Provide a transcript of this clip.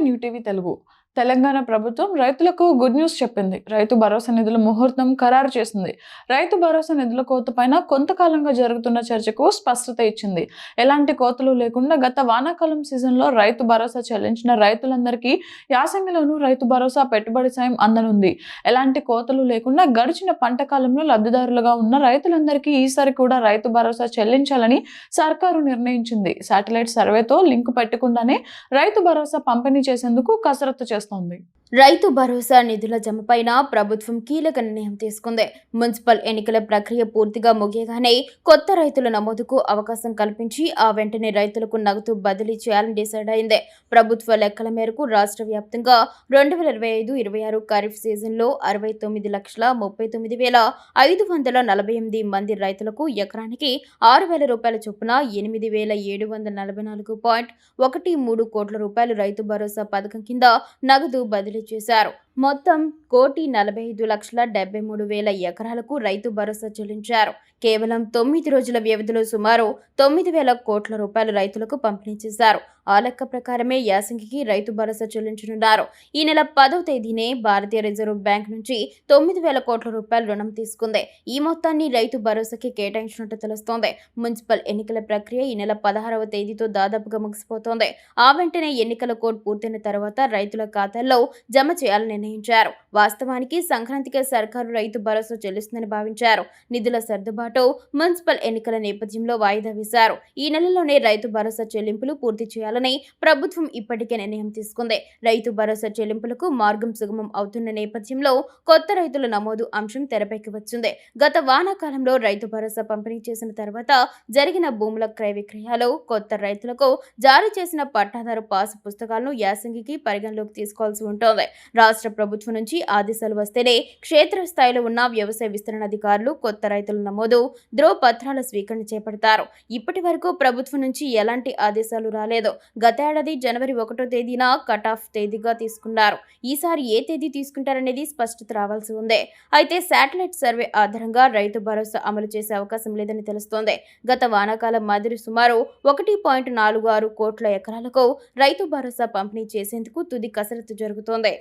New TV Telugu. Telangana ప్రభుత్వం రైతులకు good news చెప్పింది. రైతు భరోసా నిధుల ముహూర్తం ఖరారు చేసింది. రైతు భరోసా నిధుల కోత పైన కొంతకాలంగా జరుగుతున్న చర్చకు స్పష్టత ఇచ్చింది. ఎలాంటి కోతలు లేకుండా గత వానాకాలం సీజన్లో రైతు భరోసా చెల్లించిన రైతులందరికీ యాసంగిలోనూ రైతు భరోసా పెట్టుబడి సాయం అందనుంది. ఎలాంటి కోతలు లేకుండా గడిచిన పంట కాలంలో లబ్ధిదారులుగా ఉన్న రైతులందరికీ ఈసారి కూడా రైతు భరోసా చెల్లించాలని సర్కారు నిర్ణయించింది. శాటిలైట్ సర్వేతో లింక్ పెట్టకుండానే రైతు భరోసా పంపిణీ చేసేందుకు కసరత్తు చేస్తోంది. just on రైతు భరోసా నిధుల జమపైన ప్రభుత్వం కీలక నిర్ణయం తీసుకుంది. మున్సిపల్ ఎన్నికల ప్రక్రియ పూర్తిగా ముగియగానే కొత్త రైతుల నమోదుకు అవకాశం కల్పించి ఆ వెంటనే రైతులకు నగదు బదిలీ చేయాలని డిసైడ్ అయింది. ప్రభుత్వ లెక్కల మేరకు రాష్ట్ర వ్యాప్తంగా రెండు వేల ఇరవై ఐదు ఇరవై ఆరు ఖరీఫ్ సీజన్లో అరవై తొమ్మిది లక్షల ముప్పై తొమ్మిది వేల ఐదు వందల నలభై ఎనిమిది మంది రైతులకు ఎకరానికి ఆరు వేల రూపాయల చొప్పున ఎనిమిది వేల ఏడు వందల నలభై నాలుగు పాయింట్ ఒకటి మూడు కోట్ల రూపాయలు రైతు భరోసా పథకం కింద నగదు బదిలీ చేశారు మొత్తం కోటి నలభై ఐదు లక్షల డెబ్బై మూడు వేల ఎకరాలకు రైతు భరోసా చెల్లించారు. కేవలం తొమ్మిది రోజుల వ్యవధిలో సుమారు తొమ్మిది వేల కోట్ల రూపాయలు రైతులకు పంపిణీ చేశారు. ఆ లెక్క ప్రకారమే యాసంగికి రైతు భరోసా చెల్లించనున్నారు. ఈ నెల పదవ తేదీనే భారతీయ రిజర్వ్ బ్యాంక్ నుంచి తొమ్మిది వేల కోట్ల రూపాయలు రుణం తీసుకుంది. ఈ మొత్తాన్ని రైతు భరోసాకి కేటాయించినట్టు తెలుస్తోంది. మున్సిపల్ ఎన్నికల ప్రక్రియ ఈ నెల పదహారవ తేదీతో దాదాపుగా ముగిసిపోతోంది. ఆ వెంటనే ఎన్నికల కోడ్ పూర్తయిన తర్వాత రైతుల ఖాతాల్లో జమ చేయాలని నిర్ణయించారు. వాస్తవానికి సంక్రాంతికి సర్కారు రైతు భరోసా చెల్లిస్తుందని భావించారు. నిధుల సర్దుబాటు మున్సిపల్ ఎన్నికల నేపథ్యంలో వాయిదా వేశారు. ఈ నెలలోనే రైతు భరోసా చెల్లింపులు పూర్తి చేయాలని ప్రభుత్వం ఇప్పటికే నిర్ణయం తీసుకుంది. రైతు భరోసా చెల్లింపులకు మార్గం సుగమం అవుతున్న నేపథ్యంలో కొత్త రైతుల నమోదు అంశం తెరపైకి వచ్చింది. గత వానాకాలంలో రైతు భరోసా పంపిణీ చేసిన తర్వాత జరిగిన భూముల క్రయ విక్రయాలు కొత్త రైతులకు జారీ చేసిన పట్టాదారు పాసు పుస్తకాలను యాసంగికి పరిగణలోకి తీసుకోవాల్సి ఉంటుంది. రాష్ట్ర ప్రభుత్వం నుంచి ఆదేశాలు వస్తేనే క్షేత్రస్థాయిలో ఉన్న వ్యవసాయ విస్తరణ అధికారులు కొత్త రైతుల నమోదు ధ్రువపత్రాల స్వీకరణ చేపడతారు. ఇప్పటి వరకు ప్రభుత్వం నుంచి ఎలాంటి ఆదేశాలు రాలేదు. గతేడాది జనవరి ఒకటో తేదీన కట్ ఆఫ్ తేదీగా తీసుకున్నారు. ఈసారి ఏ తేదీ తీసుకుంటారనేది స్పష్టత రావాల్సి ఉంది. అయితే శాటిలైట్ సర్వే ఆధారంగా రైతు భరోసా అమలు చేసే అవకాశం లేదని తెలుస్తోంది. గత వానాకాలం మాదిరి సుమారు ఒకటి పాయింట్ నాలుగు ఆరు కోట్ల ఎకరాలకు రైతు భరోసా పంపిణీ చేసేందుకు తుది కసరత్తు జరుగుతోంది.